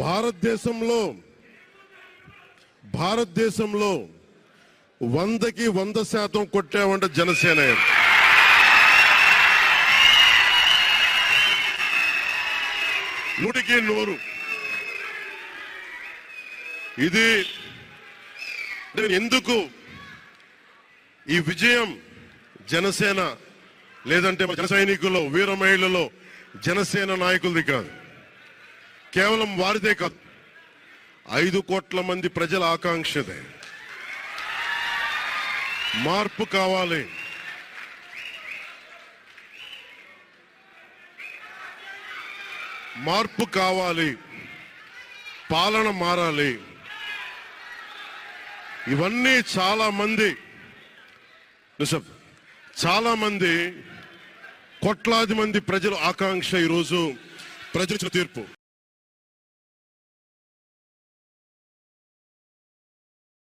భారతదేశంలో భారతదేశంలో వందకి వంద శాతం కొట్టామంట జనసేన నూటికి నూరు. ఇది ఎందుకు ఈ విజయం జనసేన లేదంటే మన జన సైనికుల్లో వీర మహిళలో జనసేన నాయకులది కాదు. కేవలం వారిదే కాదు ఐదు కోట్ల మంది ప్రజల ఆకాంక్షదే. మార్పు కావాలి. మార్పు కావాలి. పాలన మారాలి. ఇవన్నీ చాలా మంది చాలా మంది కోట్లాది మంది ప్రజల ఆకాంక్ష ఈరోజు ప్రజల తీర్పు.